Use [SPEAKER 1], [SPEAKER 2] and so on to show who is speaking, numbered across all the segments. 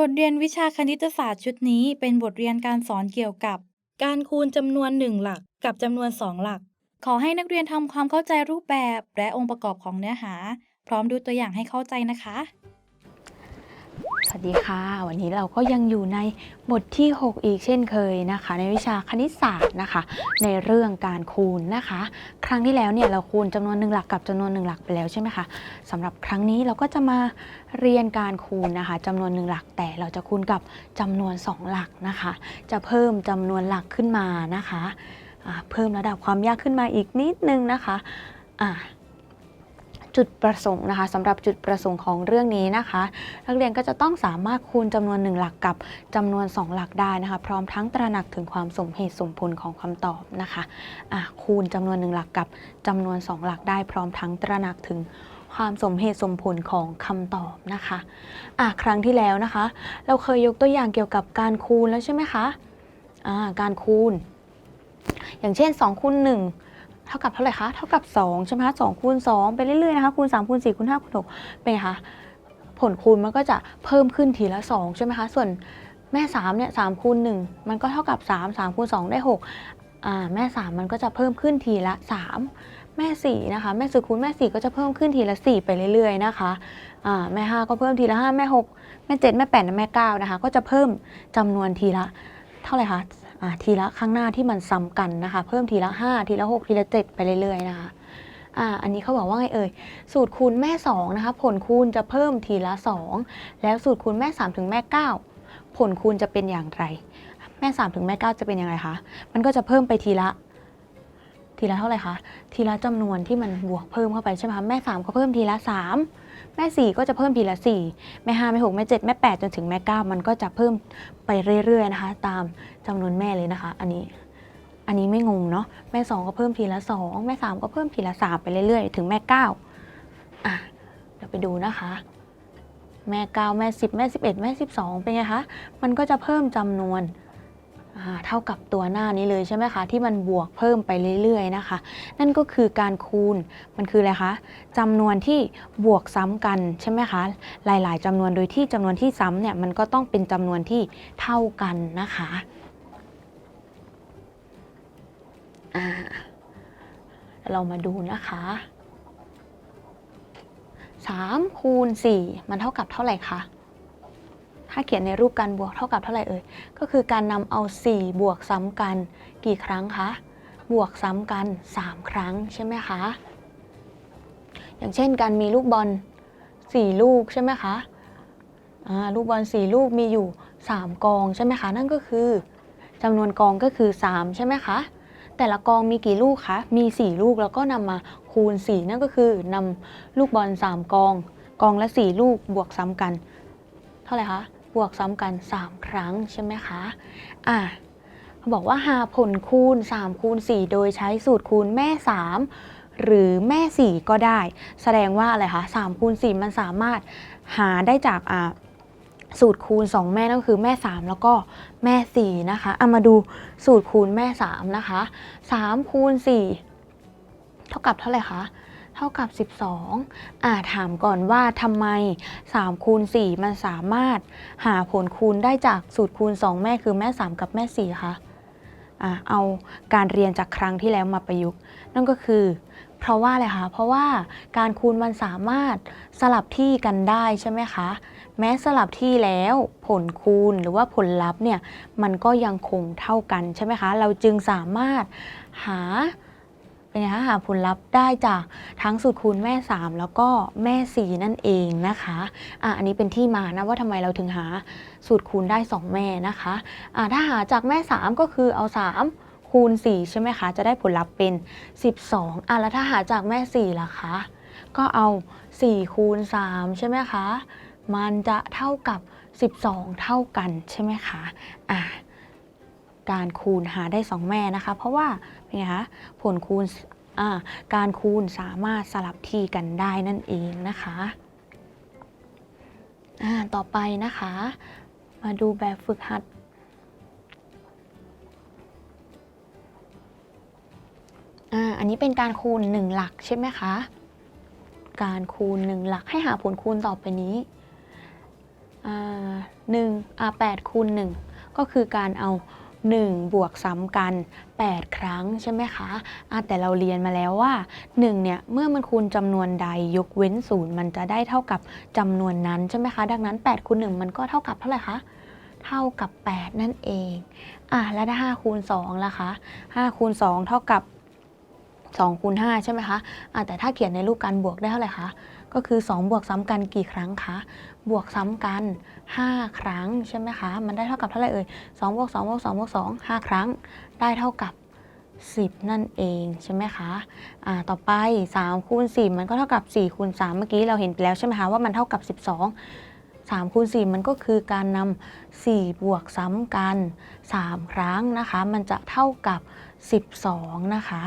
[SPEAKER 1] บทเรียนวิชาคณิตศาสตร์ชุดนี้เป็นบทเรียนการสอนเกี่ยวกับ การคูณจำนวน 1 หลักกับจำนวน 2 หลัก ขอให้นักเรียนทำความเข้าใจรูปแบบและองค์ประกอบของเนื้อหา พร้อมดูตัวอย่างให้เข้าใจนะคะ
[SPEAKER 2] ดีค่ะ วันนี้เราก็ยังอยู่ในบทที่ 6 อีกเช่นเคยนะคะ ในวิชาคณิตศาสตร์นะคะ ในเรื่องการคูณนะคะ ครั้งที่แล้วเนี่ยเราคูณจำนวนหนึ่งหลักกับจำนวนหนึ่งหลักไปแล้วใช่ไหมคะสำหรับครั้งนี้เราก็จะมาเรียนการคูณนะคะจำนวนหนึ่งหลักแต่เราจะคูณกับจำนวน 2 หลักนะคะ จะเพิ่มจำนวนหลักขึ้นมานะคะ เพิ่มระดับความยากขึ้นมาอีกนิดนึงนะคะอ่า จุดประสงค์นะคะสำหรับจุดประสงค์ของเรื่องนี้นะคะ นักเรียนก็จะต้องสามารถคูณจำนวน 1 หลักกับจำนวน 2 หลักได้นะคะ พร้อมทั้งตระหนักถึงความสมเหตุสมผลของคำตอบนะคะะคูณจำนวน 1 หลักกับจำนวน 2 หลักได้ พร้อมทั้งตระหนักถึงความสมเหตุสมผลของคำตอบนะคะะครั้งที่แล้วนะคะ เราเคยยกตัวอย่างเกี่ยวกับการคูณแล้วใช่ไหมคะะการคูณ อย่างเช่น2คูณ1 เท่ากับเท่าไหร่คะ เท่ากับ 2 ใช่ไหมคะ2คูณ2ไปเรื่อยๆนะคะคูณ3คูณ4คูณ5คูณ6เป็นไงคะ ผลคูณมันก็จะเพิ่มขึ้นทีละ 2 ใช่ไหมคะ ส่วนแม่3เนี่ย3คูณ1มันก็เท่ากับ 3 3คูณ2ได้6อ่าแม่ 3 มันก็จะเพิ่มขึ้นทีละ 3 แม่ 4 นะคะ แม่สุคูณแม่ 4 ก็จะเพิ่มขึ้นทีละ 4 ไปเรื่อยๆนะคะอ่าแม่ 5 ก็เพิ่มทีละ 5 แม่ 6 แม่ 7 แม่8และแม่9นะคะ ก็จะเพิ่มจำนวนทีละ เท่าไหร่คะ ทีละข้างหน้าที่มันซ้ำกันนะคะ เพิ่มทีละ 5 ทีละ 6 ทีละ 7 ไปเรื่อยๆนะคะอ่าอันนี้เขาบอกว่าไงเอ่ยสูตรคูณแม่2นะคะผลคูณจะเพิ่มทีละ 2 แล้วสูตรคูณแม่ 3 ถึงแม่ 9 ผลคูณจะเป็นอย่างไร แม่ 3 ถึงแม่ 9 จะเป็นอย่างไรคะมันก็จะเพิ่มไปทีละ ทีละเท่าไหร่คะทีละจำนวนที่มันบวกเพิ่มเข้าไปใช่ไหมคะแม่3ก็เพิ่มทีละ 3 แม่ 4 ก็จะเพิ่มทีละ 4 แม่ 5 แม่ 6 แม่ 7 แม่ 8 จนถึงแม่ 9 มันก็จะเพิ่มไปเรื่อย ๆ นะคะ ตามจำนวนแม่เลยนะคะ อันนี้อันนี้ไม่งงเนาะแม่ 2 ก็เพิ่มทีละ 2 แม่ 3 ก็เพิ่มทีละ 3 ไปเรื่อย ๆ ถึงแม่ 9 อะเดี๋ยวไปดูนะคะ แม่ 9 แม่ 10 แม่ 11 แม่ 12 เป็นไงคะมันก็จะเพิ่มจำนวน เท่ากับตัวหน้านี้เลยใช่ไหมคะ ที่มันบวกเพิ่มไปเรื่อยๆนะคะ นั่นก็คือการคูณมันคืออะไรคะจำนวนที่บวกซ้ำกันใช่ไหมคะหลาย ๆจำนวนโดยที่จำนวนที่ซ้ำเนี่ยมันก็ต้องเป็นจำนวนที่เท่ากันนะคะเรามาดูนะคะ3คูณ4มันเท่ากับเท่าไหร่คะ ถ้าเขียนในรูปการบวกเท่ากับเท่าไหร่เอ่ย ก็คือการนำเอา 4 บวกซ้ำกัน กี่ครั้งคะ บวกซ้ำกัน 3 ครั้งใช่ไหมคะ อย่างเช่นการมีลูกบอล 4 ลูกใช่ไหมคะลูกบอล 4 ลูกมีอยู่ 3 กองใช่ไหมคะ นั่นก็คือจำนวนกองก็คือ 3 ใช่ไหมคะ แต่ละกองมีกี่ลูกคะ มี 4 ลูกแล้วก็นำมาคูณ 4 นั่นก็คือนำลูกบอล 3 กอง กองละ 4 ลูกบวกซ้ำกัน เท่าไหร่คะ บวกซ้ำกัน 3 ครั้งใช่ไหมคะอะบอกว่าหาผลคูณ 3 คูณ 4 โดยใช้สูตรคูณแม่ 3 หรือแม่ 4 ก็ได้ แสดงว่าอะไรคะ3คูณ 4 มันสามารถหาได้จากอ่าสูตรคูณ 2 แม่นั่นคือแม่ 3 แล้วก็แม่ 4 นะคะเอามาดูสูตรคูณแม่ 3 นะคะ 3 คูณ 4 เท่ากับเท่าไหร่คะ เท่ากับ 12 อ่าถามก่อนว่าทำไม 3 คูณ 4 มันสามารถหาผลคูณได้จากสูตรคูณ 2 แม่คือแม่ 3 กับแม่ 4 คะอ่าเอาการเรียนจากครั้งที่แล้วมาประยุกต์ นั่นก็คือ เพราะว่าอะไรคะ เพราะว่าการคูณมันสามารถสลับที่กันได้ใช่ไหมคะ แม้สลับที่แล้วผลคูณหรือว่าผลลัพธ์เนี่ยมันก็ยังคงเท่ากันใช่ไหมคะ เราจึงสามารถหา เป็นไงคะหาผลลัพธ์ได้จากทั้งสูตรคูณแม่ 3 แล้วก็แม่ 4 นั่นเองนะคะอะอันนี้เป็นที่มานะว่าทำไมเราถึงหาสูตรคูณได้ 2 แม่นะคะอะถ้าหาจากแม่ 3 ก็คือเอา 3 คูณ 4 ใช่ไหมคะ จะได้ผลลัพธ์เป็น 12อะแล้วถ้าหาจากแม่4ล่ะคะก็เอา 4 คูณ 3 ใช่ไหมคะ มันจะเท่ากับ 12 เท่ากันใช่ไหมคะอะ การคูณหาได้ 2 แม่นะคะ เพราะว่าเป็นไงคะผลคูณการคูณสามารถสลับที่กันได้นั่นเองนะคะต่อไปนะคะ มาดูแบบฝึกหัดอันนี้เป็นการคูณ 1 หลักใช่ไหมคะ การคูณ 1 หลักให้หาผลคูณต่อไปนี้หนึ่งอ่าแปดคูณหนึ่งก็คือการเอา 1 บวกซ้ำกัน 8 ครั้งใช่ไหมคะะแต่เราเรียนมาแล้วว่า 1 เนี่ย เมื่อมันคูณจำนวนใดยกเว้นศูนย์มันจะได้เท่ากับจำนวนนั้นใช่ไหมคะ ดังนั้น8คูณ1มันก็เท่ากับเท่าไหร่คะเท่ากับ 8 นั่นเอง อะ แล้วถ้า5คูณ2ล่ะคะ5คูณ2เท่ากับ2คูณ5ใช่ไหมคะอะแต่ถ้าเขียนในรูปการบวกได้เท่าไหร่คะ ก็คือ 2 บวกซ้ำกันกี่ครั้งคะ บวกซ้ำกัน 5 ครั้งใช่ไหมคะ มันได้เท่ากับเท่าไหร่เอ่ย2บวก2บวก2บวก2 5 ครั้ง ได้เท่ากับ 10 นั่นเองใช่ไหมคะอ่าต่อไป3คูณ4มันก็เท่ากับ4คูณ3เมื่อกี้เราเห็นไปแล้วใช่ไหมคะว่ามันเท่ากับ 12 3คูณ4มันก็คือการนำ4บวกซ้ำกัน 3 ครั้งนะคะ มันจะเท่ากับ 12 นะคะ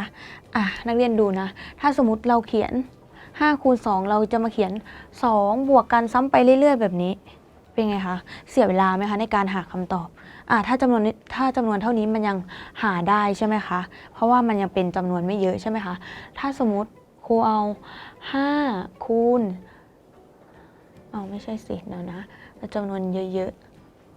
[SPEAKER 2] อะ นักเรียนดูนะ ถ้าสมมติเราเขียน 5คูณ2เราจะมาเขียน 2 บวกกันซ้ำไปเรื่อย ๆ แบบนี้ เป็นไงคะ เสียเวลาไหมคะในการหาคำตอบอ่าถ้าจำนวนนี้ถ้าจำนวนเท่านี้มันยังหาได้ใช่ไหมคะ เพราะว่ามันยังเป็นจำนวนไม่เยอะใช่ไหมคะ ถ้าสมมติครูเอา 5 คูณเอาไม่ใช่สิเดี๋ยวนะจำนวนเยอะ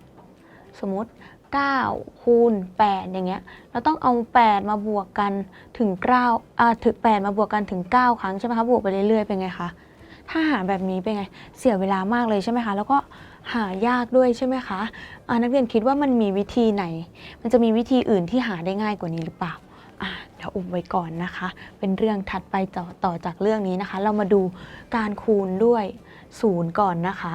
[SPEAKER 2] ๆ สมมติ 9คูณ8อย่างเงี้ยเราต้องเอา 8 มาบวกกันถึง9อ่าถึง8มาบวกกันถึง 9 ครั้งใช่ไหมคะบวกไปเรื่อยๆเป็นไงคะถ้าหาแบบนี้เป็นไงเสียเวลามากเลยใช่ไหมคะแล้วก็หายากด้วยใช่ไหมคะอ่านักเรียนคิดว่ามันมีวิธีไหน มันจะมีวิธีอื่นที่หาได้ง่ายกว่านี้หรือเปล่าอะเดี๋ยวอุบไว้ก่อนนะคะ เป็นเรื่องถัดไปต่อตอจากเรื่องนี้นะคะ เรามาดูการคูณด้วยศูนย์ก่อนนะคะ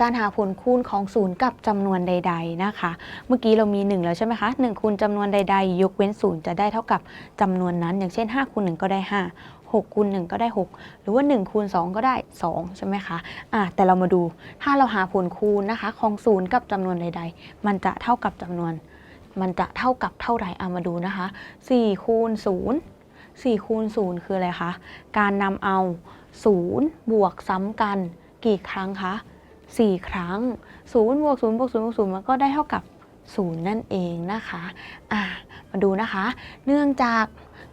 [SPEAKER 2] การหาผลคูณของศูนย์กับจำนวนใด ๆนะคะ เมื่อกี้เรามี 1 แล้วใช่ไหมคะ1คูณจำนวนใด ๆ ยกเว้นศูนย์จะได้เท่ากับจำนวนนั้น อย่างเช่น5คูณ1ก็ได้ 5 6คูณ1ก็ได้ 6 หรือว่า1คูณ2ก็ได้ 2 ใช่ไหมคะอะแต่เรามาดูถ้าเราหาผลคูณนะคะของศูนย์กับจำนวนใด ๆ มันจะเท่ากับจำนวน มันจะเท่ากับเท่าไหร่เอามาดูนะคะ4คูณ0 4คูณ0คืออะไรคะ การนำเอา 0 บวกซ้ำกันกี่ครั้งคะ 4 ครั้ง0บวก0บวก0บวก0มันก็ได้เท่ากับ 0 นั่นเองนะคะอะมาดูนะคะ เนื่องจาก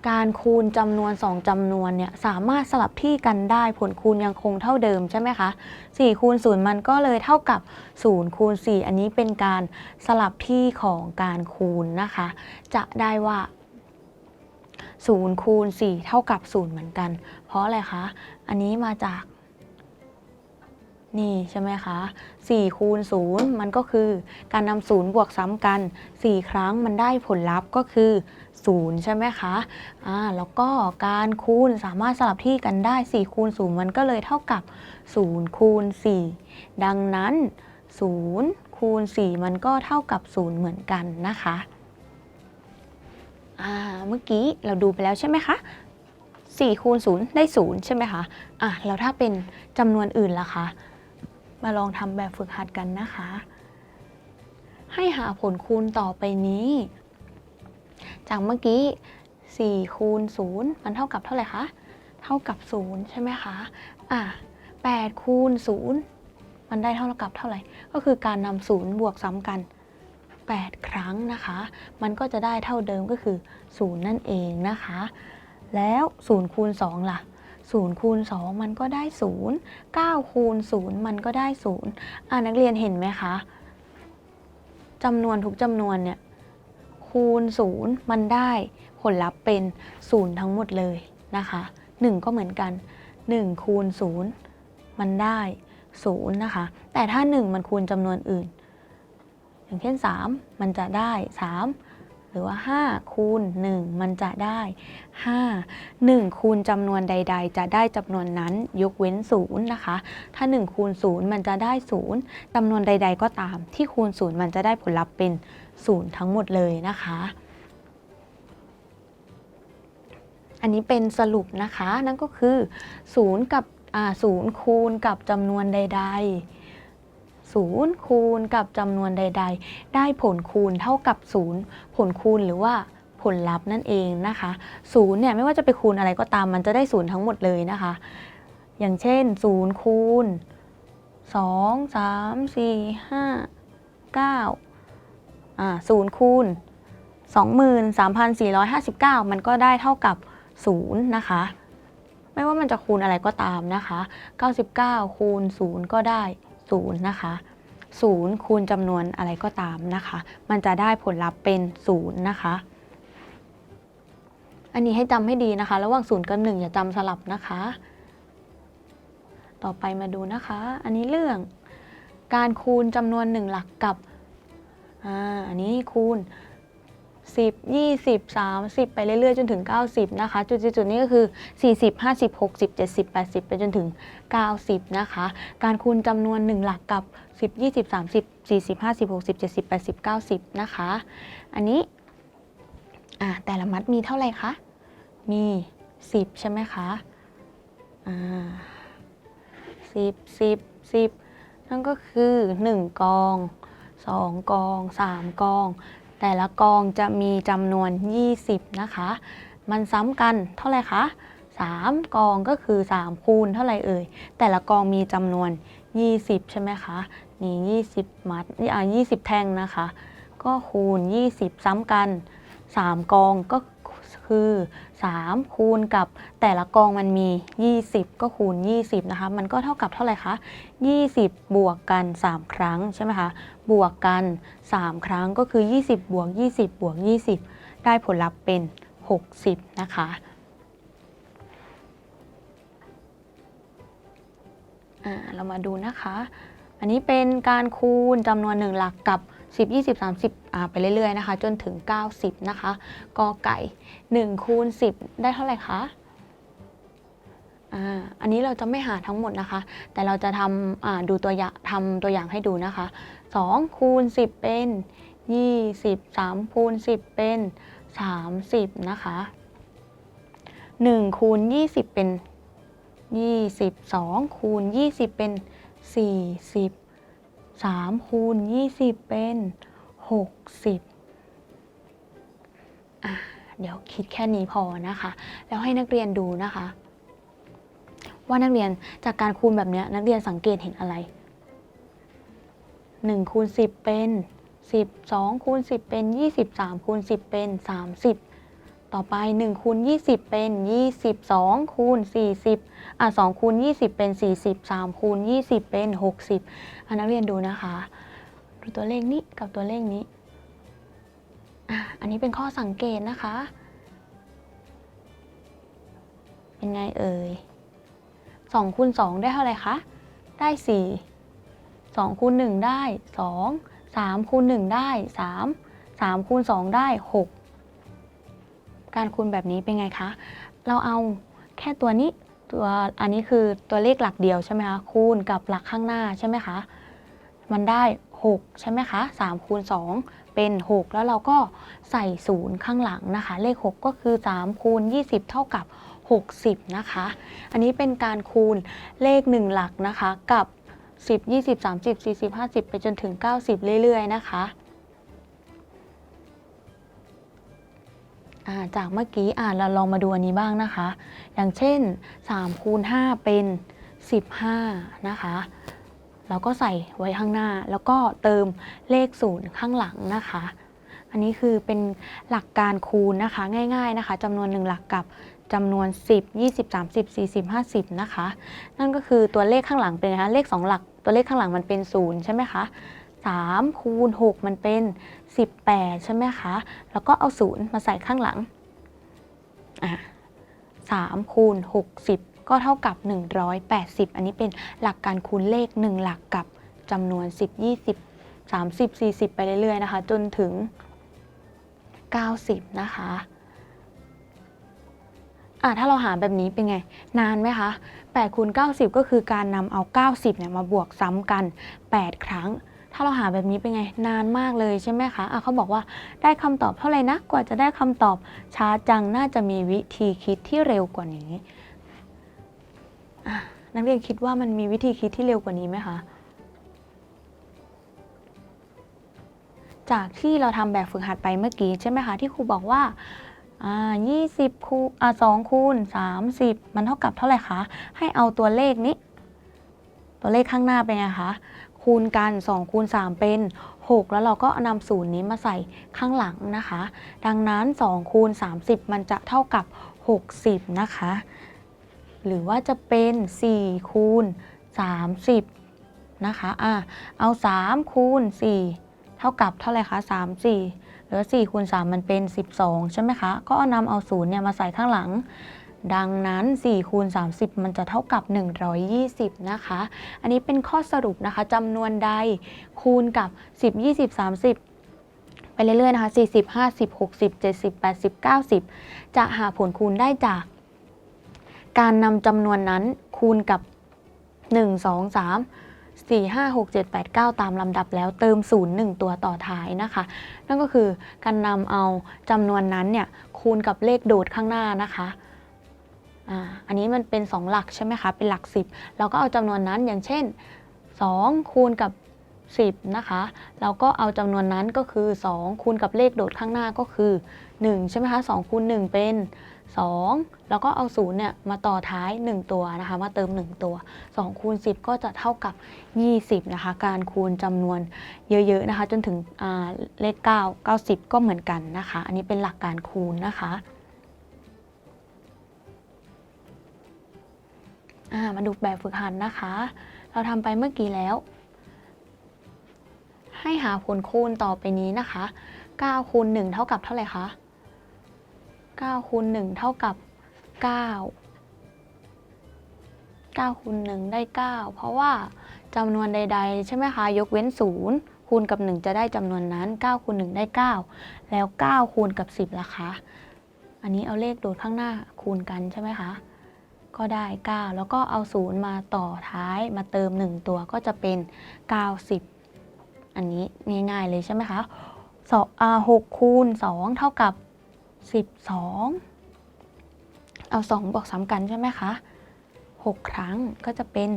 [SPEAKER 2] การคูณจำนวน 2จำนวนเนี่ยสามารถสลับที่กันได้ผลคูณยังคงเท่าเดิมใช่ไหมคะ4คูณ0มันก็เลยเท่ากับ0คูณ4อันนี้เป็นการสลับที่ของการคูณนะคะ จะได้ว่า0คูณ4เท่ากับ 0 เหมือนกัน เพราะอะไรคะ อันนี้มาจาก นี่ใช่ไหมคะ4คูณ0มันก็คือการนำ0บวกซ้ำกัน 4 ครั้งมันได้ผลลัพธ์ก็คือ 0 ใช่ไหมคะอ่าแล้วก็การคูณสามารถสลับที่กันได้ 4 คูณ0มันก็เลยเท่ากับ 0 คูณ 4 ดังนั้น 0 คูณ 4 มันก็เท่ากับ 0 เหมือนกันนะคะอ่าเมื่อกี้เราดูไปแล้วใช่ไหมคะ4คูณ0ได้ 0 ใช่ไหมคะ อะ แล้วถ้าเป็นจำนวนอื่นล่ะคะ มาลองทำแบบฝึกหัดกันนะคะ ให้หาผลคูณต่อไปนี้ จากเมื่อกี้ 4 คูณ 0 มันเท่ากับเท่าไหร่คะ เท่ากับ 0 ใช่ไหมคะ อะ8คูณ 0 มันได้เท่ากับเท่าไหร่ ก็คือการนำ0บวกซ้ำกัน 8 ครั้งนะคะ มันก็จะได้เท่าเดิมก็คือ 0 นั่นเองนะคะ แล้ว 0 คูณ 2 ล่ะ 0คูณ2มันก็ได้ 0 9คูณ0มันก็ได้ 0 อ่านักเรียนเห็นไหมคะจำนวนทุกจำนวนเนี่ยคูณ 0 มันได้ผลลัพธ์เป็น 0 ทั้งหมดเลยนะคะ 1 ก็เหมือนกัน 1 คูณ 0 มันได้ 0 นะคะ แต่ถ้า 1 มันคูณจำนวนอื่น อย่างเช่น 3 มันจะได้ 3 หรือว่า5คูณ1 มันจะได้ 5 1 คูณจำนวนใด ๆ จะได้จำนวนนั้นยกเว้น 0 นะคะ ถ้า 1 คูณ 0 มันจะได้ 0จำนวนใด ๆ ก็ตาม ที่คูณ 0 มันจะได้ผลลัพธ์เป็น 0 ทั้งหมดเลยนะคะ อันนี้เป็นสรุปนะคะ นั่นก็คือ 0 กับ0คูณกับจำนวนใด ๆ 0 คูณกับจำนวนใด ๆ ได้ผลคูณเท่ากับ 0 ผลคูณหรือว่าผลลัพธ์นั่นเองนะคะ0เนี่ยไม่ว่าจะไปคูณอะไรก็ตามมันจะได้ 0 ทั้งหมดเลยนะคะ อย่างเช่น 0 คูณ 2 3 4 5 9อ่า0คูณ23,459 มันก็ได้เท่ากับ 0 นะคะ ไม่ว่ามันจะคูณอะไรก็ตามนะคะ 99 คูณ 0 ก็ได้ 0นะคะ0คูณจำนวนอะไรก็ตามนะคะ มันจะได้ผลลัพธ์เป็น0นะคะ อันนี้ให้จำให้ดีนะคะ ระหว่าง0กับ1อย่าจำสลับนะคะ ต่อไปมาดูนะคะ อันนี้เรื่องการคูณจำนวน 1 หลักกับ อ่า อันนี้คูณ 10 20 30 ไปเรื่อยๆ จนถึง 90 นะคะ จุดๆจุดนี้ก็คือ 40 50 60 70 80 ไปจนถึง 90 นะคะ การคูณจำนวน 1 หลักกับ 10 20 30 40 50 60 70 80 90 นะคะ อันนี้อ่าแต่ละมัดมีเท่าไหร่คะ มี 10 ใช่ไหมคะอ่า10 10 10นั่นก็คือ 1 กอง 2 กอง 3 กอง แต่ละกองจะมีจำนวน 20 นะคะ มันซ้ำกันเท่าไหร่คะ 3 กองก็คือ 3 คูณเท่าไหร่เอ่ย แต่ละกองมีจำนวน 20 ใช่ไหมคะ นี่ 20 มัดอะ20 แท่งนะคะ ก็คูณ 20 ซ้ำกัน 3 กองก็ คือ 3 คูณกับแต่ละกองมันมี 20 ก็คูณ 20 นะคะ มันก็เท่ากับเท่าไหร่คะ 20 บวกกัน 3 ครั้งใช่ไหมคะ บวกกัน 3 ครั้งก็คือ 20 บวก 20 บวก 20 ได้ผลลัพธ์เป็น 60 นะคะอ่าเรามาดูนะคะ อันนี้เป็นการคูณจำนวนหนึ่งหลักกับ 10 20 30อ่าไปเรื่อยๆนะคะ จนถึง 90 นะคะกอไก่ 1 คูณ 10 ได้เท่าไหร่คะอ่าอันนี้เราจะไม่หาทั้งหมดนะคะ แต่เราจะทำอ่าดูตัวอย่างทำตัวอย่างให้ดูนะคะ 2 คูณ 10 เป็น 20 3 คูณ 10 เป็น 30 นะคะ 1 คูณ 20 เป็น 22 คูณ 20 เป็น 40 3คูณ20 เป็น 60อะเดี๋ยวคิดแค่นี้พอนะคะ แล้วให้นักเรียนดูนะคะ ว่านักเรียนจากการคูณแบบเนี้ยนักเรียนสังเกตเห็นอะไร1คูณ10 เป็น 10 2คูณ10 เป็น 23คูณ10 เป็น 30 ต่อไป1คูณ20 เป็น22คูณ40อะ2คูณ20 เป็น 40 3คูณ20 เป็น 60อะนักเรียนดูนะคะ ดูตัวเลขนี้กับตัวเลขนี้อะอันนี้เป็นข้อสังเกตนะคะ เป็นไงเอ่ย2คูณ2ได้เท่าไหร่คะ ได้ 4 2คูณ1ได้ 2 3คูณ1ได้ 3 3คูณ2ได้ 6 การคูณแบบนี้เป็นไงคะ เราเอาแค่ตัวนี้ตัวอันนี้คือตัวเลขหลักเดียวใช่ไหมคะคูณกับหลักข้างหน้าใช่ไหมคะมันได้ 6 ใช่ไหมคะ3คูณ2เป็น 6 แล้วเราก็ใส่ศูนย์ข้างหลังนะคะ เลข 6 ก็คือ3คูณ20 เท่ากับ 60 นะคะ อันนี้เป็นการคูณเลข 1 หลักนะคะกับ 10 20 30 40 50 ไปจนถึง 90 เรื่อยๆ นะคะ อ่าจากเมื่อกี้อ่านเราลองมาดูอันนี้บ้างนะคะ อย่างเช่น3คูณ5เป็น 15 นะคะ เราก็ใส่ไว้ข้างหน้า แล้วก็เติมเลขศูนย์ข้างหลังนะคะ อันนี้คือเป็นหลักการคูณนะคะง่ายๆนะคะจำนวนหนึ่งหลักกับจำนวน 10 20 30 40 50 นะคะ นั่นก็คือตัวเลขข้างหลังเป็นไงคะเลข 2 หลักตัวเลขข้างหลังมันเป็น 0 ใช่ไหมคะ 3คูณ6มันเป็น 18 ใช่ไหมคะ แล้วก็เอา 0 มาใส่ข้างหลังอะ3คูณ60 ก็เท่ากับ 180 อันนี้เป็นหลักการคูณเลข 1 หลักกับจำนวน 10 20 30 40 ไปเรื่อยๆนะคะ จนถึง 90 นะคะอะถ้าเราหาแบบนี้เป็นไง นานไหมคะ8คูณ90 ก็คือการนำเอา 90เนี่ยมาบวกซ้ำกัน 8 ครั้ง ถ้าเราหาแบบนี้เป็นไงนานมากเลยใช่ไหมคะะเขาบอกว่าได้คำตอบเท่าไหร่นะกว่าจะได้คำตอบช้าจังน่าจะมีวิธีคิดที่เร็วกว่านี้ นักเรียนคิดว่ามันมีวิธีคิดที่เร็วกว่านี้ไหมคะจากที่เราทำแบบฝึกหัดไปเมื่อกี้ใช่ไหมคะที่ครูบอกว่าอ่า20คูณอ่2คูณ30มันเท่ากับเท่าไหร่คะ ให้เอาตัวเลขนี้ ตัวเลขข้างหน้าเป็นไงคะ คูณกัน2คูณ3เป็น 6 แล้วเราก็นำศูนย์นี้มาใส่ข้างหลังนะคะ ดังนั้น2คูณ30 มันจะเท่ากับ 60 นะคะ หรือว่าจะเป็น4คูณ30 นะคะอะเอา 3 คูณ 4 เท่ากับเท่าไหร่คะ 3 4 หรือ4คูณ3มันเป็น 12 ใช่ไหมคะ ก็เอานำเอา0เนี่ยมาใส่ข้างหลัง ดังนั้น4คูณ30 มันจะเท่ากับ 120 นะคะ อันนี้เป็นข้อสรุปนะคะจำนวนใดคูณกับ 10 20 30ไปเรื่อยๆนะคะ 40 50 60 70 80 90 จะหาผลคูณได้จาก การนำจำนวนนั้นคูณกับ 1 2 3 4 5 6 7 8 9 ตามลำดับแล้วเติม 0 1 ตัวต่อท้ายนะคะ นั่นก็คือการนำเอาจำนวนนั้นเนี่ยคูณกับเลขโดดข้างหน้านะคะ อันนี้มันเป็น 2 หลักใช่ไหมคะ เป็นหลัก 10 เราก็เอาจำนวนนั้นอย่างเช่น 2 คูณกับ 10 นะคะ เราก็เอาจำนวนนั้นก็คือ 2 คูณกับเลขโดดข้างหน้าก็คือ 1 ใช่ไหมคะ2คูณ1เป็น 2 แล้วก็เอา0เนี่ยมาต่อท้าย 1 ตัวนะคะ มาเติม 1 ตัว 2 คูณ 10 ก็จะเท่ากับ 20 นะคะ การคูณจำนวนเยอะๆนะคะ จนถึงอ่าเลข 9 90 ก็เหมือนกันนะคะ อันนี้เป็นหลักการคูณนะคะ อ่ามาดูแบบฝึกหัดนะคะ เราทำไปเมื่อกี้แล้ว ให้หาผลคูณต่อไปนี้นะคะ9คูณ1เท่ากับเท่าไหร่คะ9คูณ1เท่ากับ 9 9คูณ1ได้ 9 เพราะว่าจำนวนใด ๆ ใช่ไหมคะ ยกเว้น 0 คูณกับ 1 จะได้จำนวนนั้น 9คูณ1ได้ 9 แล้ว 9 คูณกับ 10ล่ะคะ อันนี้เอาเลขโดดข้างหน้าคูณกันใช่ไหมคะ ก็ได้ 9 แล้วก็เอา 0 มาต่อท้ายมาเติม 1 ตัวก็จะเป็น 90 อันนี้ง่ายๆเลยใช่ไหมคะสองอ่า6คูณ 2 เท่ากับ 12 เอา 2 บวกซ้ำกันใช่ไหมคะ 6 ครั้งก็จะเป็น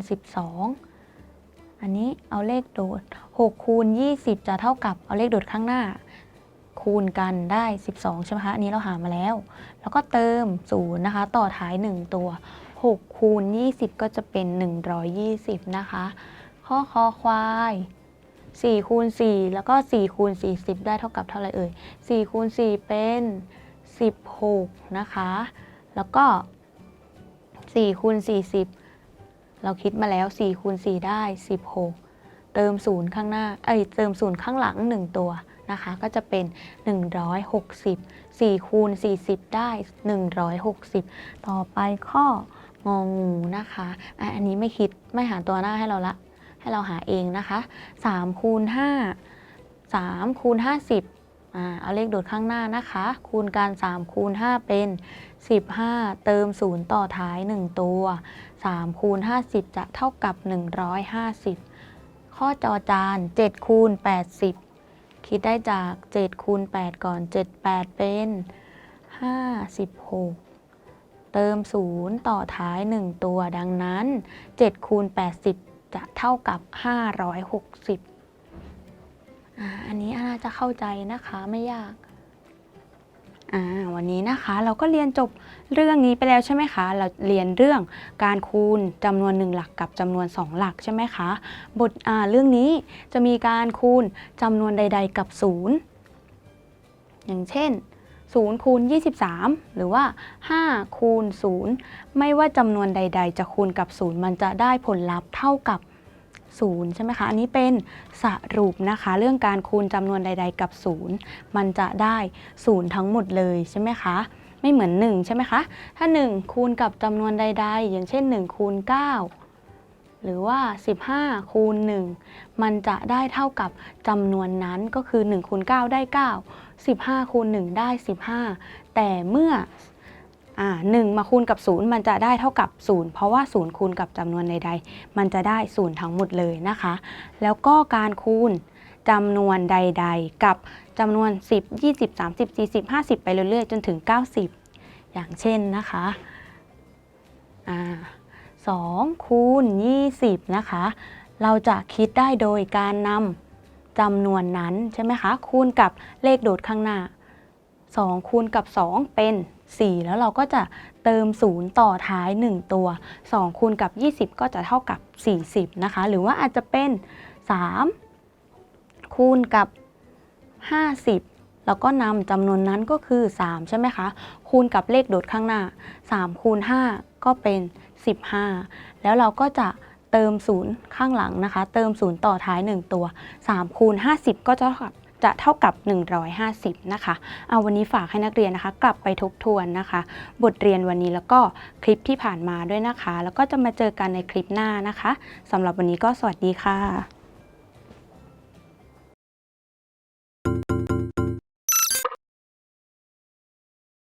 [SPEAKER 2] 12 อันนี้เอาเลขโดด 6 คูณ 20 จะเท่ากับเอาเลขโดดข้างหน้า คูณกันได้ 12 ใช่ไหมคะ อันนี้เราหามาแล้ว แล้วก็เติม 0 นะคะ ต่อท้าย 1 ตัว 6 คูณ 20 ก็จะเป็น 120 นะคะ ข้อคอควาย4คูณ4แล้วก็4คูณ40 ได้เท่ากับเท่าไรเอ่ย4คูณ4เป็น 16 นะคะ แล้วก็4คูณ40 เราคิดมาแล้ว4คูณ4ได้ 16 เติม0ข้างหน้า เอ้ย เติม0ข้างหลัง 1 ตัวนะคะ ก็จะเป็น 160 4คูณ40 ได้ 160 ต่อไปข้อ งองูนะคะอ,ะอันนี้ไม่คิดไม่หาตัวหน้าให้เราละ ให้เราหาเองนะคะ3คูณ5 3คูณ50อ่าเอาเลขโดดข้างหน้านะคะ คูณกัน3คูณ5เป็น 15 เติม 0 ต่อท้าย 1 ตัว3คูณ50 จะเท่ากับ 150 ข้อจอจาน7คูณ80คิดได้จาก 7 คูณ 8 ก่อน 7 8 เป็น 56 เติม 0 ต่อท้าย 1 ตัวดังนั้น7คูณ80 จะเท่ากับ 560อ่าอันนี้อาน่าจะเข้าใจนะคะไม่ยากอ่าวันนี้นะคะเราก็เรียนจบเรื่องนี้ไปแล้วใช่ไหมคะ เราเรียนเรื่องการคูณจำนวนหนึ่งหลักกับจำนวนสองหลักใช่ไหมคะ บทอ่าเรื่องนี้จะมีการคูณจำนวนใด ๆ กับศูนย์อย่างเช่น 0คูณ23 หรือว่า 5 คูณ 0 ไม่ว่าจำนวนใด ๆ จะคูณกับ 0 มันจะได้ผลลัพธ์เท่ากับ 0 ใช่ไหมคะ อันนี้เป็นสรุปนะคะ เรื่องการคูณจำนวนใด ๆ กับ 0 มันจะได้ 0 ทั้งหมดเลยใช่ไหมคะ ไม่เหมือน 1 ใช่ไหมคะ ถ้า 1 คูณกับจำนวนใด ๆ อย่างเช่น 1 คูณ 9หรือว่า 15 คูณ 1 มันจะได้เท่ากับจำนวนนั้นก็คือ 1 คูณ 9 ได้ 9 15คูณ1ได้ 15 แต่เมื่ออ่า1มาคูณกับ 0 มันจะได้เท่ากับ 0 เพราะว่า 0 คูณกับจำนวนใดๆ มันจะได้ 0 ทั้งหมดเลยนะคะ แล้วก็การคูณจำนวนใด ๆ กับจำนวน 10 20 30 40 50 ไปเรื่อยๆ จนถึง 90 อย่างเช่นนะคะอ่า2คูณ 20 นะคะ เราจะคิดได้โดยการนำ จำนวนนั้นใช่ไหมคะคูณกับเลขโดดข้างหน้า 2 คูณกับ 2 เป็น 4 แล้วเราก็จะเติม 0 ต่อท้าย 1 ตัว 2 คูณกับ 20 ก็จะเท่ากับ 40 นะคะ หรือว่าอาจจะเป็น 3 คูณกับ 50แล้วก็นำจำนวนนั้นก็คือ 3 ใช่ไหมคะ คูณกับเลขโดดข้างหน้า 3 คูณ 5 ก็เป็น 15 แล้วเราก็จะ เติมศูนย์ข้างหลังนะคะ เติมศูนย์ต่อท้าย 1 ตัว3คูณ50 ก็จะเท่ากับจะเท่ากับ 150 นะคะ เอาวันนี้ฝากให้นักเรียนนะคะ กลับไปทบทวนนะคะ บทเรียนวันนี้แล้วก็คลิปที่ผ่านมาด้วยนะคะ แล้วก็จะมาเจอกันในคลิปหน้านะคะสำหรับวันนี้ก็สวัสดีค่ะ